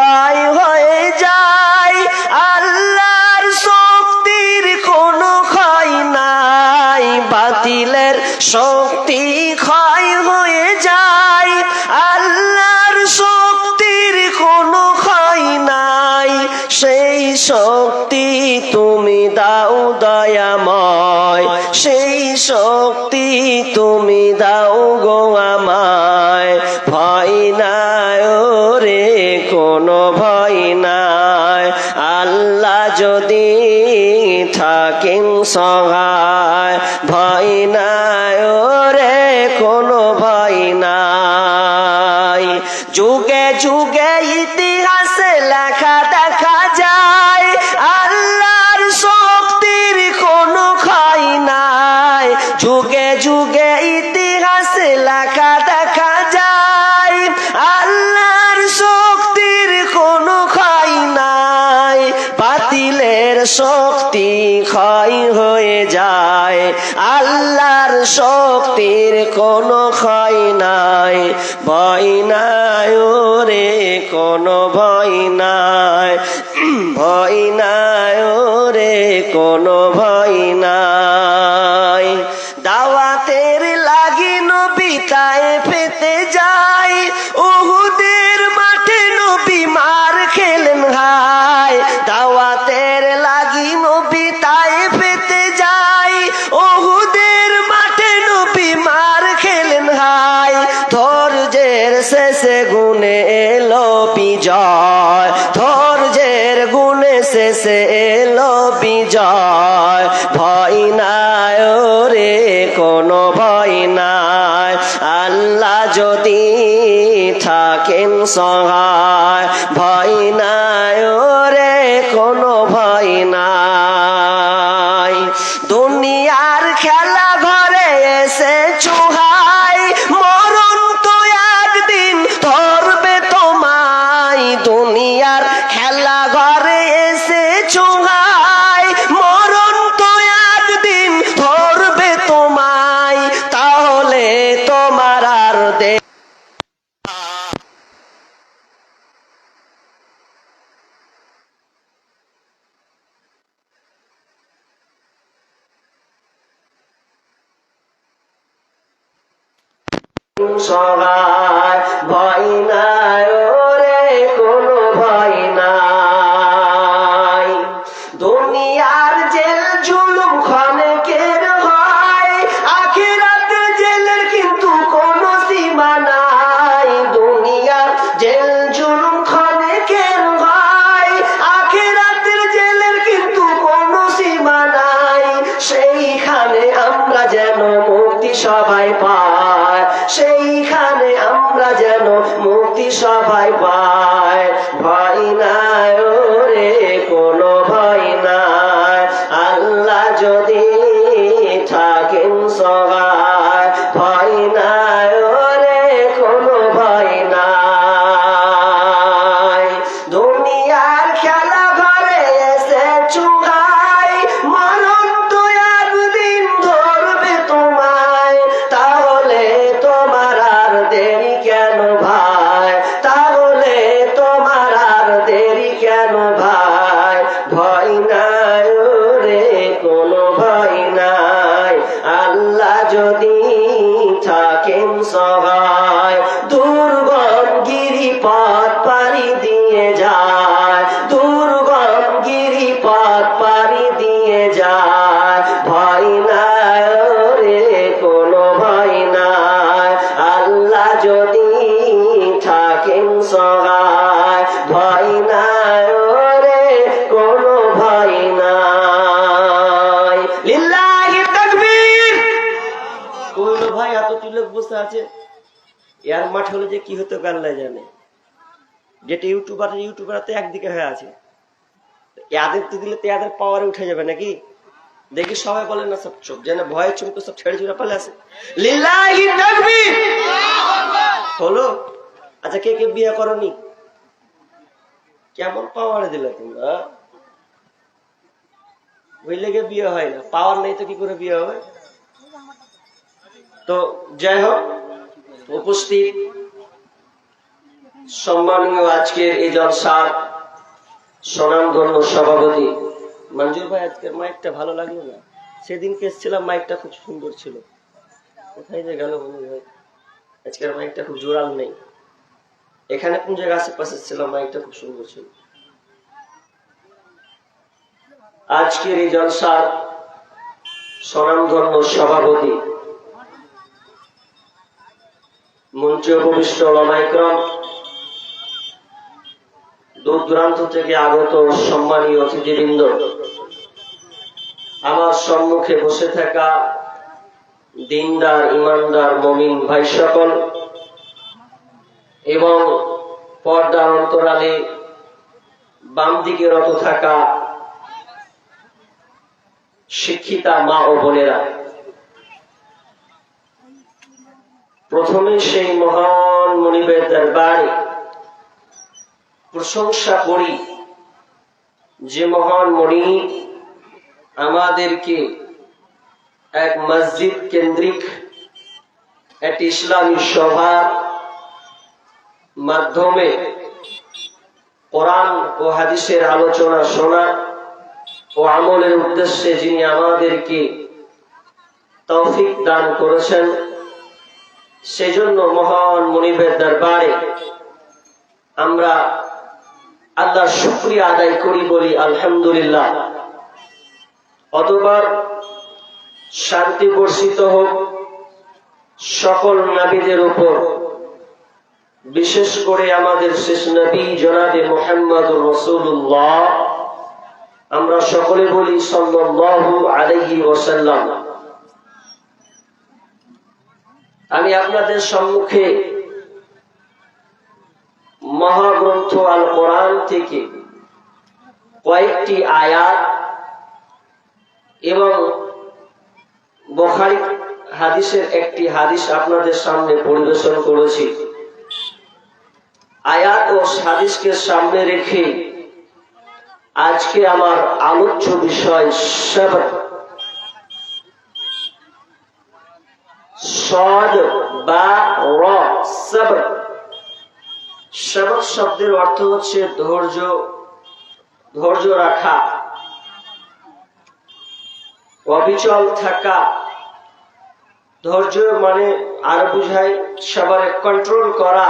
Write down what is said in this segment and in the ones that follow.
Pai সহায় ভয় নাই রে কোনো ভয় নাই। যুগে যুগে ইতিহাসে লেখা দেখা যায়, আল্লাহর শক্তির কোনো ক্ষয় নাই। যুগে যুগে ইতিহাসে লেখা শক্তির কোনো খাই নাই ভয় নাই রে কোনো ভয় নাই। ভয় না এলো বিজয় ভয় নাই রে কোনো ভয় নাই। আল্লাহ যদি থাকেন সহায় হলে যে কি হতো পারলে জানে। যেটা ইউটিউবার ইউটিউবার তো একদিকে হয়ে আছে। এদের তো দিলে তো এদের পাওয়ারে উঠে যাবে নাকি? দেখি সবাই বলে না সব চোখ যেন ভয়ে তো সব ছেড়ে চুড়ে পালে আছে হলো? আচ্ছা কে কে বিয়ে করনি? কেমন পাওয়ারে দিলে তোমরা? বুঝলে গিয়ে বিয়ে হয় না। পাওয়ার নেই তো কি করে বিয়ে হবে? তো যাই হোক, উপস্থিত। সম্মানীয় আজকের এই জলসার স্বনামধন্য সভাপতি। মঞ্জুর ভাই আজকের মাইকটা ভালো লাগল না। সেদিনকে এসেছিলাম, মাইকটা খুব সুন্দর ছিল। কোথায় যে গেল মঞ্জুর ভাই? আজকের মাইকটা খুব জোরাল নেই। এখানে কোন জায়গায় আশেপাশে ছিলাম, মাইকটা খুব সুন্দর ছিল। আজকের এই জলসার স্বনামধন্য সভাপতি মঞ্চে উপবিষ্ট ওলামাইক্রম দূর দূরান্ত থেকে আগত সম্মানীয় অতিথিবৃন্দ, আমার সম্মুখে বসে থাকা দিনদার, ইমানদার, মমিন ভাই সকল এবং পর্দার অন্তরালে বাম দিকে রত থাকা শিক্ষিতা মা ও বোনেরা। প্রথমে সেই মহান মনিবের দরবারে প্রশংসা করি যে মহান মণি আমাদেরকে এক মসজিদ কেন্দ্রিক একটি ইসলামী সভার মাধ্যমে কোরআন ও হাদিসের আলোচনা শোনা ও আমলের উদ্দেশ্যে যিনি আমাদেরকে তৌফিক দান করেছেন, সেজন্য মহান মনিবের দরবারে আমরা আল্লাহর শুক্রিয়া আদায় করি বলি, আলহামদুলিল্লাহ। অতবার শান্তি বর্ষিত হোক সকল নাবিদের উপর, বিশেষ করে আমাদের শেষ নবী জনাবে মোহাম্মদ রসুল্লাহ আমরা সকলে বলি, সাল্লাল্লাহু আলাইহি ওসাল্লাম আমি আপনাদের সম্মুখে মহাগ্রন্থ আল কোরআন থেকে কয়েকটি আয়াত এবং বখারি হাদিসের একটি হাদিস আপনাদের সামনে পরিবেশন করেছি। আয়াত ও হাদিসকে সামনে রেখে আজকে আমার আলোচ্য বিষয় সবর। সদ বা র, সবর। সবর শব্দের অর্থ হচ্ছে ধৈর্য ধৈর্য রাখা, অবিচল থাকা। ধৈর্য মানে আর বুঝায় সবার কন্ট্রোল করা,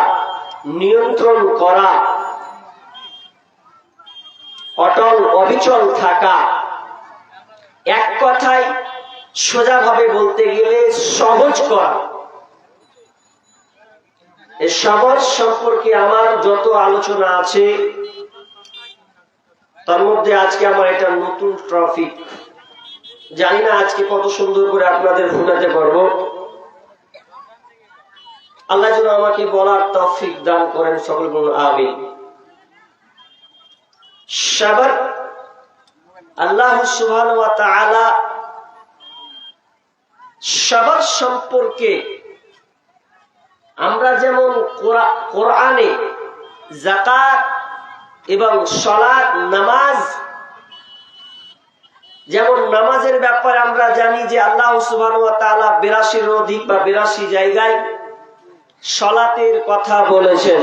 নিয়ন্ত্রণ করা, অটল, অবিচল থাকা। এক কথায় সোজাভাবে বলতে গেলে সহজ করা। সহজ সম্পর্কে আমার যত আলোচনা আছে, তার মধ্যে আজকে আমার এটা নতুন ট্রফিক। জানি না আজকে কত সুন্দর করে আপনাদের ফুটাতে পারব। আল্লাহ যেন আমাকে বলার তৌফিক দান করেন, সকল সাবার আল্লাহ সুবহান ওয়া সম্পর্কে আমরা যেমন কোরআ- কোরআনে জাকাত এবং সলাৎ, নামাজ, যেমন নামাজের ব্যাপারে আমরা জানি যে আল্লাহ বিরাশির অধিক বা বিরাশি জায়গায় সলাতের কথা বলেছেন।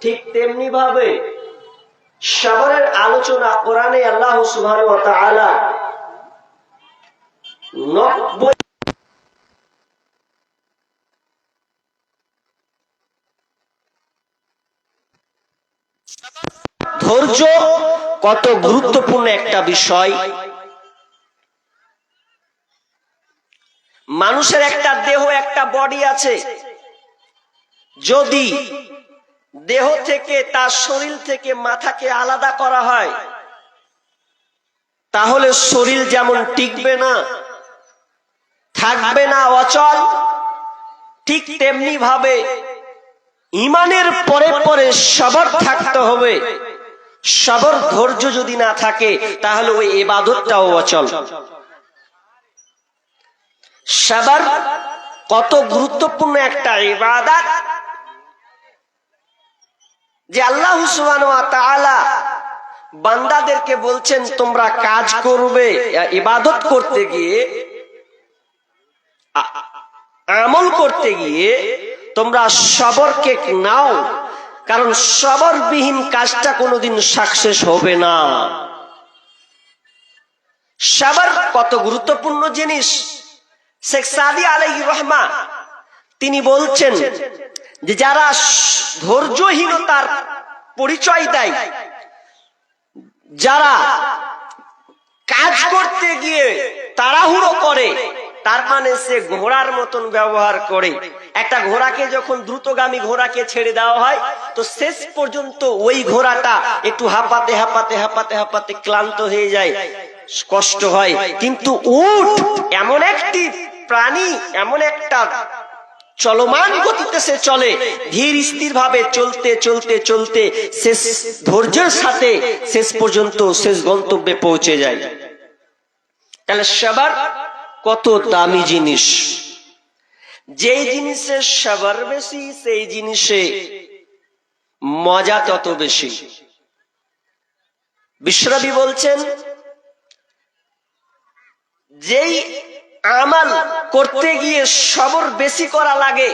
ঠিক তেমনি ভাবে সবরের আলোচনা কোরআনে আল্লাহ সুবহান ওয়া নব্বই ধৈর্য কত গুরুত্বপূর্ণ একটা বিষয়। মানুষের একটা দেহ, একটা বডি আছে। যদি দেহ থেকে তার শরীর থেকে মাথাকে আলাদা করা হয়, তাহলে শরীর যেমন টিকবে না, থাকবে না অচল, ঠিক তেমনি ভাবে ইমানের পরে পরে সবর থাকতে হবে। সবর ধৈর্য যদি না থাকে, তাহলে ওই এবাদতটাও অচল। সবার কত গুরুত্বপূর্ণ একটা ইবাদত যে আল্লাহ তাআলা বান্দাদেরকে বলছেন, তোমরা কাজ করবে ইবাদত করতে গিয়ে আমল করতে গিয়ে তোমরা সবরকে নাও। কারণ সবরবিহীন কাজটা কোনোদিন সাকসেস হবে না। সাবার কত গুরুত্বপূর্ণ জিনিস। শেখ সাদি আলাই রহমা তিনি বলছেন যে যারা ধৈর্যহীনতার পরিচয় দেয়, যারা কাজ করতে গিয়ে তাড়াহুড়ো করে তার মানে সে ঘোড়ার মতন ব্যবহার করে। একটা ঘোড়াকে যখন দ্রুতগামী ঘোড়াকে ছেড়ে দেওয়া হয়, তো শেষ পর্যন্ত ওই ঘোড়াটা একটু হাঁপাতে হাঁপাতে হাঁপাতে হাঁপাতে ক্লান্ত হয়ে যায়, কষ্ট হয়। কিন্তু উট এমন একটি প্রাণী, এমন একটা চলমান গতিতে সে চলে। ধীর স্থির ভাবে চলতে চলতে চলতে শেষ ধৈর্যের সাথে শেষ পর্যন্ত শেষ গন্তব্যে পৌঁছে যায়। তাহলে সবার কত দামি জিনিস। যেই জিনিসে সবার বেশি, সেই জিনিসে মজা তত বেশি। বিশ্বরবি বলছেন, যেই আমাল করতে গিয়ে সবর বেশি করা লাগে,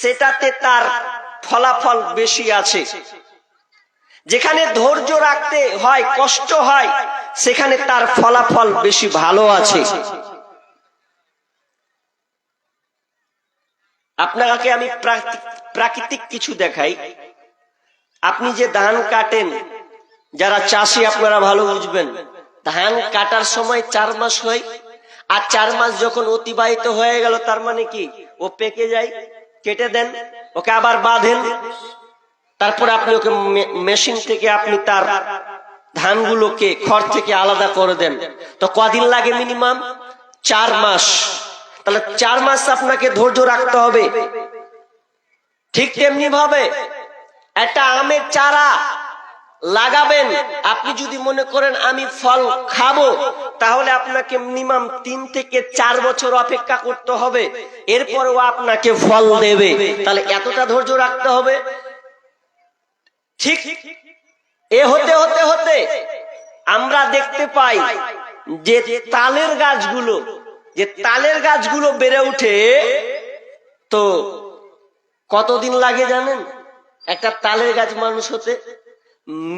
সেটাতে তার ফলাফল বেশি আছে। যেখানে ধৈর্য রাখতে হয়, কষ্ট হয় সেখানে তার ফলাফল বেশি ভালো আছে। আপনাকে আমি প্রাকৃতিক- কিছু দেখাই। আপনি যে ধান কাটেন, যারা চাষি আপনারা ভালো বুঝবেন, ধান কাটার সময় চার মাস হয়, আর চার মাস যখন অতিবাহিত হয়ে গেল, তার মানে কি? ও পেকে যায়, কেটে দেন, ওকে আবার বাঁধেন। তারপর আপনি ওকে মেশিন থেকে আপনি তার ধানগুলোকে খড় থেকে আলাদা করে দেন। তো কদিন লাগে মিনিমাম? চার মাস। তাহলে চার মাস আপনাকে ধৈর্য রাখতে হবে। ঠিক তেমনি ভাবে একটা আমের চারা লাগাবেন। আপনি যদি মনে করেন, আমি ফল খাব, তাহলে আপনাকে মিনিমাম তিন থেকে চার বছর অপেক্ষা করতে হবে। এরপরও আপনাকে ফল দেবে। তাহলে এতটা ধৈর্য রাখতে হবে। ঠিক এ হতে হতে হতে আমরা দেখতে পাই যে তালের গাছগুলো, যে তালের গাছগুলো বেড়ে উঠে, তো কতদিন লাগে জানেন? একটা তালের গাছ মানুষ হতে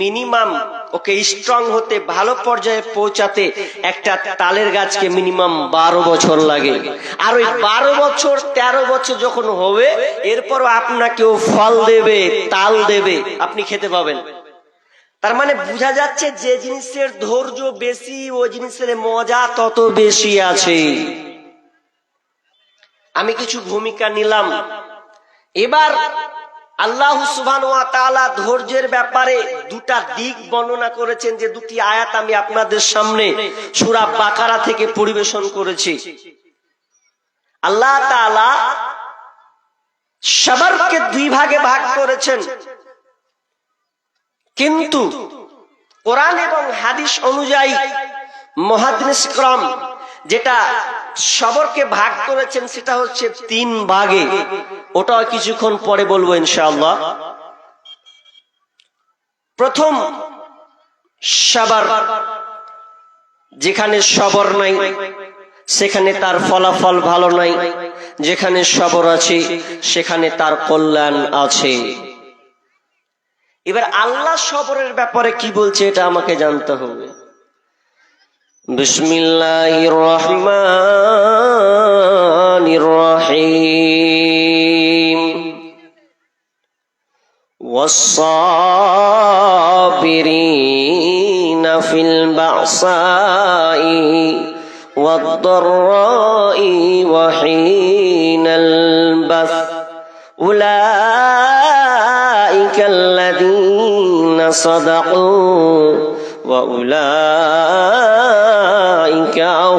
মিনিমাম ওকে স্ট্রং হতে, ভালো পর্যায়ে পৌঁছাতে একটা তালের গাছকে মিনিমাম বারো বছর লাগে। আর ওই বারো বছর, তেরো বছর যখন হবে, এরপরও আপনাকেও ফল দেবে, তাল দেবে, আপনি খেতে পাবেন। তার মানে বোঝা যাচ্ছে যে জিনিসের ধৈর্য বেশি, ও জিনিসের মজা তত বেশি আছে। আমি কিছু ভূমিকা নিলাম। এবার আল্লাহ ধৈর্যের ব্যাপারে দুটা দিক বর্ণনা করেছেন, যে দুটি আয়াত আমি আপনাদের সামনে সূরা বাকারা থেকে পরিবেশন করেছি। আল্লাহ তাআলা সবরকে দুই ভাগে ভাগ করেছেন। কিন্তু কোরআন এবং হাদিস অনুযায়ী মহাদিস ক্রম যেটা সবরকে ভাগ করেছেন সেটা হচ্ছে তিন ভাগে। ওটাও কিছুক্ষণ পরে বলব ইনশাআল্লাহ। প্রথম, সাবার। যেখানে সবর নাই, সেখানে তার ফলাফল ভালো নাই। যেখানে সবর আছে, সেখানে তার কল্যাণ আছে। এবার আল্লাহ সবরের ব্যাপারে কি বলছে এটা আমাকে জানতে হবে বিসমিল্লাহির রহমানির রহিম والصابرين في البعصاء والضراء وحين البث أولئك صدقوا وأولئك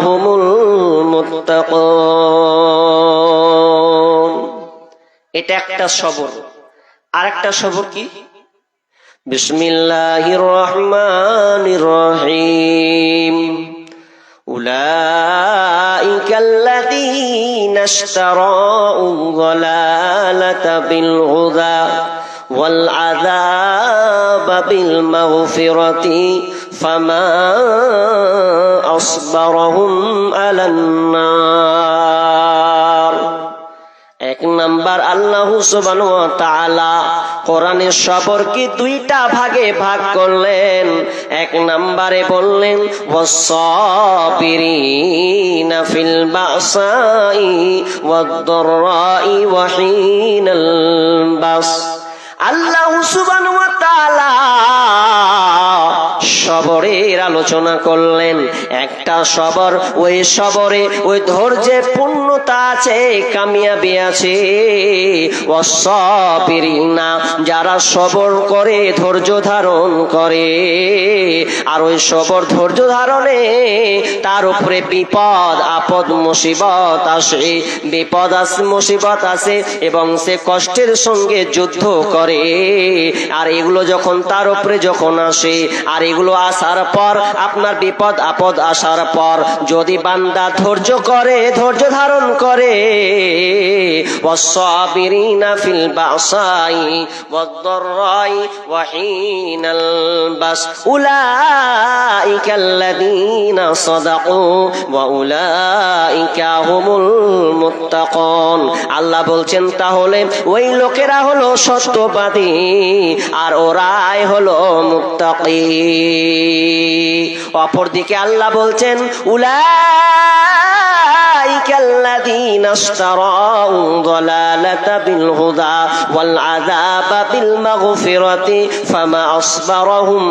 هم المتقون এটা একটা সবর আর একটা সবর কি বিসমিল্লাহির রহমানির রহিম أولئك الذين اشتروا الضلالة بالهدى والعذاب بالمغفرة فما أصبرهم على النار এক নাম্বার আল্লাহ সুবহানাহু ওয়া তাআলা কোরআনের সবরকে দুইটা ভাগে ভাগ করলেন এক নাম্বারে বললেন ওয়াসসাবিরিনা ফিল বাসাই ওয়াদ-দাররাই ওয়া হিনাল বাস আল্লাহ সবরের আলোচনা করলেন। একটা সবর, ওই সবরে ওই ধৈর্যের পূর্ণতা আছে, কামিয়াবি আছে। যারা সবর করে, ধৈর্য ধারণ করে। আর ওই সবর ধৈর্য ধারণে তার উপরে বিপদ, আপদ, মুসিবত আসে। বিপদ আসে, মুসিবত আসে এবং সে কষ্টের সঙ্গে যুদ্ধ করে। আর এগুলো যখন তার উপরে যখন আসে আর এগুলো আসার পর আপনার বিপদ আপদ আসার পর যদি বান্দা ধৈর্য করে ধৈর্য ধারণ করে والصابرين في البأساء والضراء وحين البس أولئك الذين صدقوا وأولئك هم المتقون আল্লাহ বলছেন তাহলে ওই লোকেরা হলো উপাধি আর ওরাই হল মুক্তকি অপরদিকে আল্লাহ বলছেন উলা الذين اشتروا ضلالة بالهدى والعذاب بالمغفرة فما أصبرهم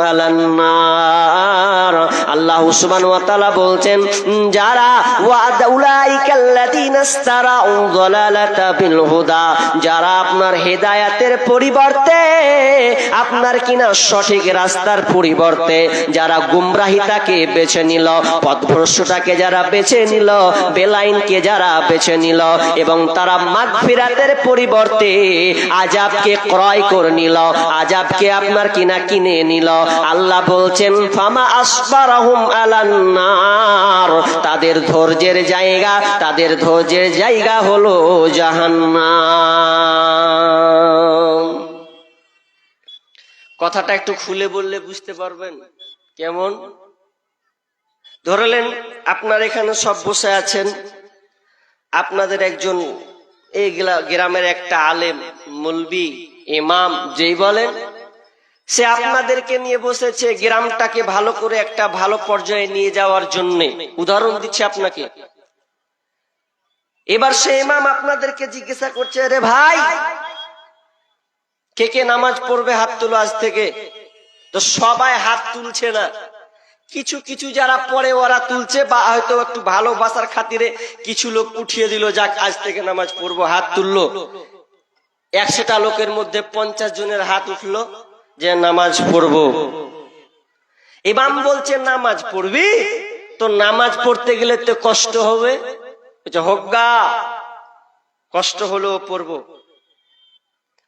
على النار আল্লাহ সুবহান ওয়া তাআলা বলছেন যারা ওয়াদা উলাইকা আল্লাযীনা ইসতারাউ দালালাতা বিল হুদা যারা আপনার হেদায়াতের পরিবর্তে আপনার কিনা সঠিক রাস্তার পরিবর্তে যারা গুমরাহিতাকে বেছে নিল পথভ্রষ্টতাকে যারা বেছে নিল বেলাইনকে যারা বেছে নিল এবং তারা মাগফিরাতের পরিবর্তে আজাবকে ক্রয় করে নিল আজাবকে আপনার কিনা কিনে নিল। আল্লাহ বলছেন, ফামা আসবারাহুম আলান্নার তাদের ধৈর্যের জায়গা, তাদের ধৈর্যের জায়গা হলো জাহান্নাম। কথাটা একটু খুলে বললে বুঝতে পারবেন? কেমন? ধরলেন, আপনার এখানে সব বসে আছেন। আপনাদের একজন এই গ্রামের একটা আলেম, মুলবি, ইমাম যেই বলেন, সে আপনাদেরকে নিয়ে বসেছে গ্রামটাকে ভালো করে একটা ভালো পর্যায়ে নিয়ে যাওয়ার জন্য। উদাহরণ দিচ্ছে আপনাকে। এবার সে ইমাম আপনাদেরকে জিজ্ঞাসা করছে রে ভাই, কে কে নামাজ পড়বে হাত তুলো আজ থেকে? তো সবাই হাত তুলছে না। কিছু কিছু যারা পড়ে ওরা তুলছে বা হয়তো একটু ভালোবাসার খাতিরে কিছু লোক উঠিয়ে দিল, যাক, আজ থেকে নামাজ পড়ব। হাত তুললো। একশোটা লোকের মধ্যে পঞ্চাশ জনের হাত উঠল যে, নামাজ পড়ব। ইমাম বলছে, নামাজ পড়বি? তো নামাজ পড়তে গেলে তো কষ্ট হবে। গা, কষ্ট হলেও পড়ব।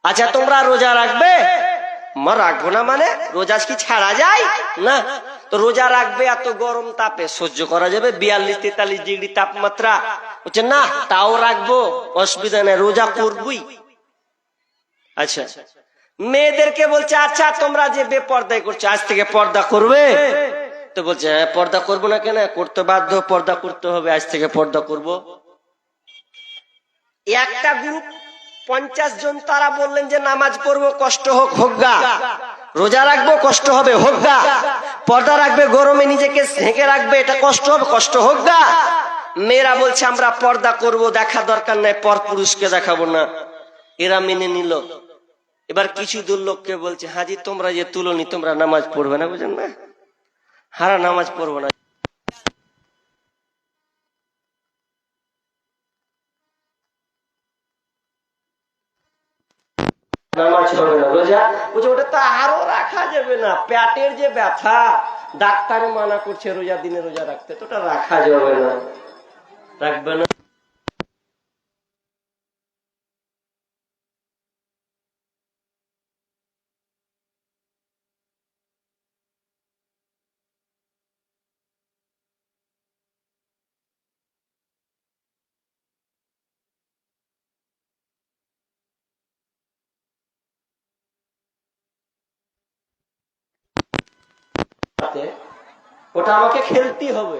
আচ্ছা তোমরা রোজা রাখবে? মা, রাখব না মানে? রোজা কি ছাড়া যায় না। তো রোজা রাখবে, এত গরম তাপে। সহ্য করা যাবে? বিয়াল্লিশ, তেতাল্লিশ ডিগ্রি তাপমাত্রা। হচ্ছে না, তাও রাখব। অসুবিধা নেই, রোজা করবই। আচ্ছা। মেয়েদেরকে বলছে আচ্ছা তোমরা যে বেপর্দায় করছ, আজ থেকে পর্দা করবে? তো বলছে হ্যাঁ পর্দা করব না কেন? করতে বাধ্য, পর্দা করতে হবে, আজ থেকে পর্দা করব। একটা গ্রুপ পঞ্চাশ জন তারা বললেন যে নামাজ পড়ব, কষ্ট হোক হোক গা। রোজা রাখব, কষ্ট হবে, হোক গা। পর্দা রাখবে, গরমে নিজেকে ঢেকে রাখবে, এটা কষ্ট হবে, কষ্ট হোক গা। মেয়েরা বলছে, আমরা পর্দা করব, দেখা দরকার নাই, পর পুরুষকে দেখাবো না। এরা মেনে নিল। এবার কিছু দূর লোককে বলছে, হাজি, তোমরা যে তুলনি, তোমরা নামাজ পড়বে না, বুঝেন না? হারা নামাজ পড়ব না নামাজ বলছে ওটা তো আরও রাখা যাবে না। পেটের যে ব্যথা, ডাক্তার মানা করছে রোজা দিনে রোজা রাখতে, তো ওটা রাখা যাবে না। রাখবে না? হাতে, ওটা আমাকে খেলতেই হবে।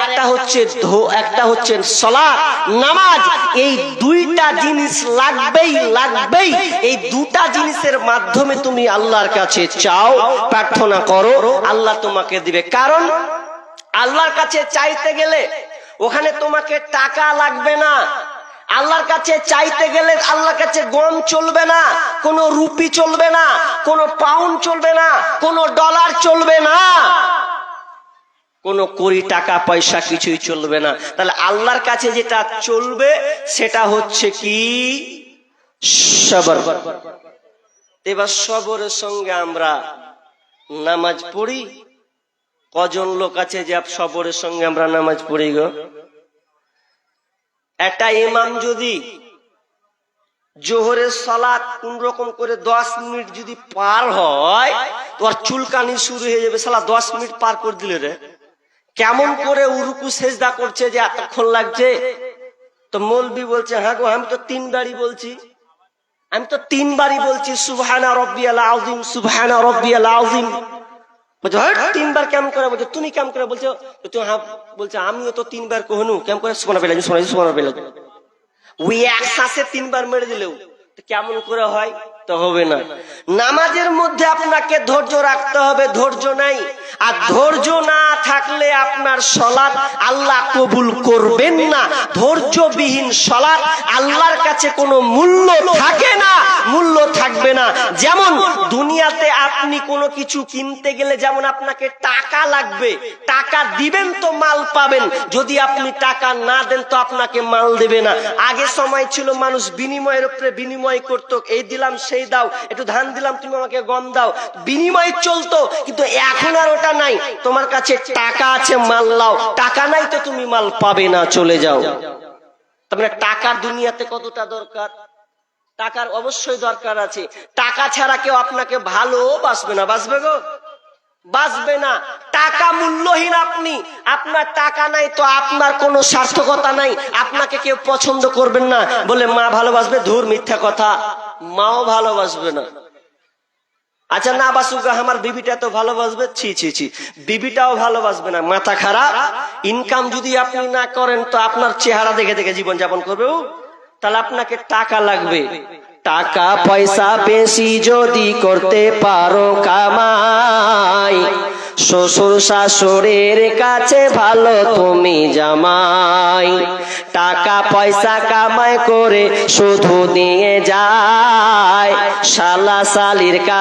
একটা হচ্ছে একটা হচ্ছে সলাৎ, নামাজ। এই দুইটা জিনিস লাগবেই লাগবেই। এই দুটা জিনিসের মাধ্যমে তুমি আল্লাহর কাছে চাও, প্রার্থনা করো, আল্লাহ তোমাকে দিবে। কারণ আল্লাহর কাছে চাইতে গেলে ওখানে তোমাকে টাকা লাগবে না। আল্লাহর কাছে চাইতে গেলে আল্লাহর কাছে গম চলবে না, কোনো রুপি চলবে না, কোনো পাউন্ড চলবে না, কোনো ডলার চলবে না। কোনো কোটি টাকা, পয়সা কিছুই চলবে না। তাহলে আল্লাহর কাছে যেটা চলবে, সেটা হচ্ছে কি? সবর। এবার সবরের সঙ্গে আমরা নামাজ পড়ি। কজন লোক আছে যে সবরের সঙ্গে আমরা নামাজ পড়ি গো? একটা ইমাম যদি জোহরের সালাত কোন রকম করে দশ মিনিট যদি পার হয় তোর চুলকানি শুরু হয়ে যাবে। সালা দশ মিনিট পার করে দিলে রে। কেমন করে উরুকু সেজদা করছে যে এতক্ষণ লাগছে? তো মৌলবি বলছে হ্যাঁ গো, আমি তো তিনবারই বলছি। আমি তো তিনবারই বলছি, সুবহানা রব্বিয়াল আযীম, সুবহানা রব্বিয়াল আযীম। বলছে হট তিনবার কেমন করে? বলছে, তুমি কেমন করে? বলছো তুমি হ্যাঁ বলছে, আমিও তো তিনবার কহনু। কেমন করে? সোনা পেলাম সোনা সোনা পেলাম ওই এক শ্বাসে তিনবার মেরে দিলেও। কেমন করে হয়? তো হবে না। নামাজের মধ্যে আপনাকে ধৈর্য রাখতে হবে, ধৈর্য নাই। আর ধৈর্য না থাকলে আপনার সলাৎ আল্লাহ কবুল করবেন না। ধৈর্যবিহীন সলাৎ আল্লাহর কাছে কোনো মূল্য থাকে না, মূল্য থাকবে না। যেমন দুনিয়াতে আপনি কোনো কিছু কিনতে গেলে যেমন আপনাকে টাকা লাগবে, টাকা দিবেন তো মাল পাবেন। যদি আপনি টাকা না দেন তো আপনাকে মাল দেবে না। আগে সময় ছিল মানুষ বিনিময়ের উপরে বিনিময় করতো, এই দিলাম, সেই দাও, একটু ধান দিলাম, তুমি আমাকে গম দাও। বিনিময় চলতো, কিন্তু এখন আর ওটা নাই। তোমার কাছে টাকা আছে, মাল লাও টাকা নাই তো তুমি মাল পাবে না, চলে যাও। তারপরে মানে টাকার দুনিয়াতে কতটা দরকার? টাকার অবশ্যই দরকার আছে। টাকা ছাড়া কেউ আপনাকে ভালো বাসবে না। বাসবে গো? বাঁচবে না। টাকা মূল্যহীন আপনি। আপনার টাকা নাই তো আপনার কোনো সার্থকতা নাই। আপনাকে কেউ পছন্দ করবেন না বলে মা ভালোবাসবে, ধুর মিথ্যা কথা। মাও ভালোবাসবে না। আচ্ছা না বাসুক আমার বিবিটা তো ভালোবাসবে? ছি ছি ছি। বিবিটাও ভালোবাসবে না। মাথা খারাপ। ইনকাম যদি আপনি না করেন তো আপনার চেহারা দেখে দেখে জীবন যাপন করবে তাহলে আপনাকে টাকা লাগবে। টাকা পয়সা বেশি যদি করতে পারো কামাই। শ্বশুর শাশুড়ির কাছে ভালো তুমি জামাই। টাকা পয়সা কামাই করে শুধু দিয়ে যায়। শালা শালির কাছে